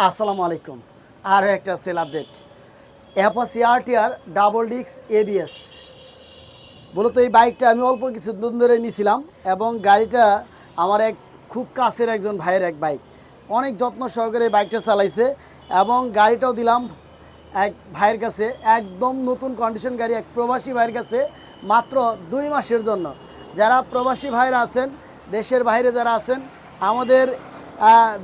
আসসালামু আলাইকুম। আরও একটা sale update. Apache RTR double discs ABS মূলত এই বাইকটা আমি অল্প কিছু দিন ধরে নিয়েছিলাম এবং গাড়িটা আমার এক খুব কাছের একজন ভাইয়ের এক বাইক। অনেক যত্ন সহকারে বাইকটা চালাইছে এবং গাড়িটাও দিলাম এক ভাইয়ের কাছে। একদম নতুন কন্ডিশন গাড়ি এক প্রবাসী ভাইয়ের কাছে মাত্র দুই মাসের জন্য। যারা প্রবাসী ভাইরা আছেন, দেশের বাইরে যারা আছেন, আমাদের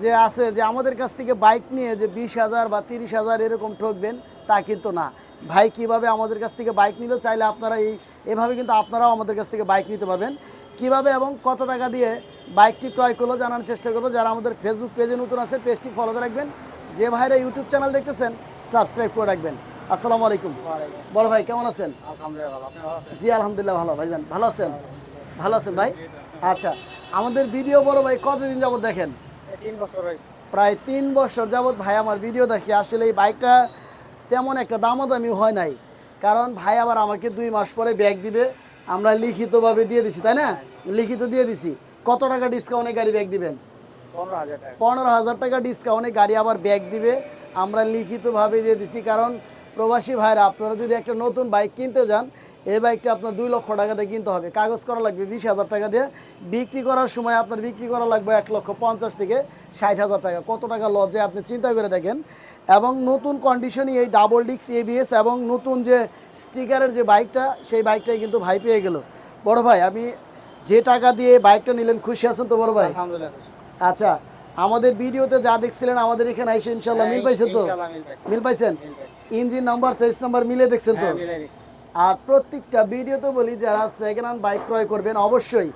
যে আছে যে আমাদের কাছ থেকে বাইক নিয়ে যে বিশ হাজার বা তিরিশ হাজার এরকম ঠকবেন তা কিন্তু না। ভাই কীভাবে আমাদের কাছ থেকে বাইক নিল চাইলে আপনারা এই এভাবে কিন্তু আপনারাও আমাদের কাছ থেকে বাইক নিতে পারবেন। কীভাবে এবং কত টাকা দিয়ে বাইকটি ক্রয় করল জানার চেষ্টা করব। যারা আমাদের ফেসবুক পেজে নতুন আছে পেজটি ফলোতে রাখবেন। যে ভাইরা ইউটিউব চ্যানেল দেখতেছেন সাবস্ক্রাইব করে রাখবেন। আসসালামু আলাইকুম। বড় ভাই কেমন আছেন? জি আলহামদুলিল্লাহ ভালো। ভাইজান ভালো আছেন? ভালো আছেন ভাই? আচ্ছা আমাদের ভিডিও বড় ভাই কতদিন যাবত দেখেন? প্রায় তিন বছর যাবত ভাই আমার ভিডিও দেখি আসলে এই বাইকটা তেমন একটা দামাদামি হয় নাই। কারণ ভাই আবার আমাকে দুই মাস পরে ব্যাগ দিবে। আমরা লিখিতভাবে দিয়ে দিছি তাই না? লিখিত দিয়ে দিছি। কত টাকা ডিসকাউন্টে গাড়ি ব্যাগ দিবেন? পনেরো হাজার টাকা। ডিসকাউন্টে গাড়ি আবার ব্যাগ দিবে। আমরা লিখিতভাবে দিয়ে দিছি কারণ প্রবাসী ভাইরা আপনারা যদি একটা নতুন বাইক কিনতে যান এই বাইকটা আপনার দুই লক্ষ টাকা দিয়ে কিনতে হবে। কাগজ করা লাগবে বিশ হাজার টাকা দিয়ে। বিক্রি করার সময় আপনার বিক্রি করা লাগবে এক লক্ষ পঞ্চাশ থেকে ষাট হাজার টাকা। কত টাকা লজে আপনি চিন্তা করে দেখেন। এবং নতুন কন্ডিশনই এই ডাবল ডিক্স এবিএস এবং নতুন যে স্টিকারের যে বাইকটা সেই বাইকটাই কিন্তু ভাই পেয়ে গেল। বড় ভাই আমি যে টাকা দিয়ে বাইকটা নিলেন খুশি আছেন তো বড় ভাই? আচ্ছা আমাদের ভিডিওতে যা দেখছিলেন আমাদের এখানে আইসে ইনশাল্লাহ মিল পাইছেন তো? মিল পাইছেন? মিল পাইছি। ইঞ্জিন নাম্বার সাইজ নাম্বার মিলে দেখছেন তো? হ্যাঁ। আর প্রত্যেকটা ভিডিওতে বলি যারা সেকেন্ড হ্যান্ড বাইক ক্রয় করবেন অবশ্যই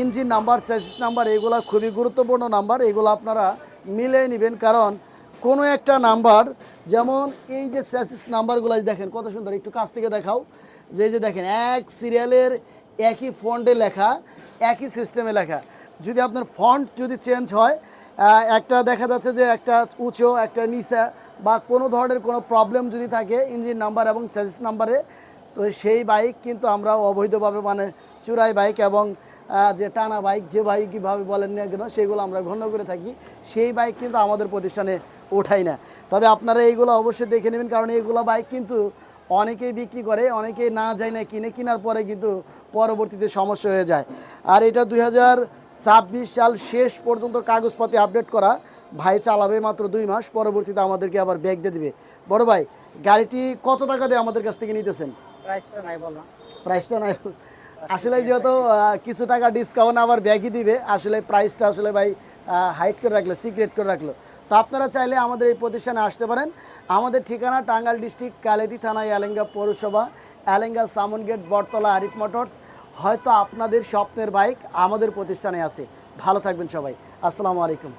ইঞ্জিন নাম্বার চেসিস নাম্বার এগুলো খুবই গুরুত্বপূর্ণ নাম্বার। এগুলো আপনারা মিলে নেবেন কারণ কোনো একটা নাম্বার যেমন এই যে চেসিস নাম্বারগুলো দেখেন কত সুন্দর একটু কাছ থেকে দেখাও। যে যে দেখেন এক সিরিয়ালের একই ফন্টে লেখা একই সিস্টেমে লেখা। যদি আপনার ফন্ট যদি চেঞ্জ হয় একটা দেখা যাচ্ছে যে একটা উঁচু একটা নিচা বা কোনো ধরনের কোনো প্রবলেম যদি থাকে ইঞ্জিন নাম্বার এবং চেসিস নাম্বারে তো সেই বাইক কিন্তু আমরা অবৈধভাবে মানে চুরাই বাইক এবং যে টানা বাইক যে বাইক কীভাবে বলেন না কেন, সেগুলো আমরা ঘন্য করে থাকি। সেই বাইক কিন্তু আমাদের প্রতিষ্ঠানে ওঠাই না। তবে আপনারা এইগুলো অবশ্যই দেখে নেবেন, কারণ এইগুলো বাইক কিন্তু অনেকেই বিক্রি করে, অনেকেই না যায় না কিনে, কেনার পরে কিন্তু পরবর্তীতে সমস্যা হয়ে যায়। আর এটা দু হাজার ছাব্বিশ সাল শেষ পর্যন্ত কাগজপাতি আপডেট করা ভাই চালাবে মাত্র দুই মাস পরবর্তীতে আমাদেরকে আবার ব্যাগ দিয়ে দিবে। বড় ভাই গাড়িটি কত টাকা দিয়ে আমাদের কাছ থেকে নিতেছেন? প্রাইসটা নাই বললাম প্রাইসটা নাই। আসলে যেহেতু কিছু টাকা ডিসকাউন্ট আবার ব্যাগই দিবে আসলে প্রাইসটা আসলে ভাই হাইট করে রাখল সিক্রেট করে রাখল। তো আপনারা চাইলে আমাদের এই প্রতিষ্ঠানে আসতে পারেন। আমাদের ঠিকানা টাঙ্গাইল ডিস্ট্রিক্ট কালেদি থানা এলেঙ্গা পৌরসভা এলেঙ্গা সামন গেট বটতলা আরিফ মোটরস। হয়তো আপনাদের স্বপ্নের বাইক আমাদের প্রতিষ্ঠানে আছে। ভালো থাকবেন সবাই। আসসালামু আলাইকুম।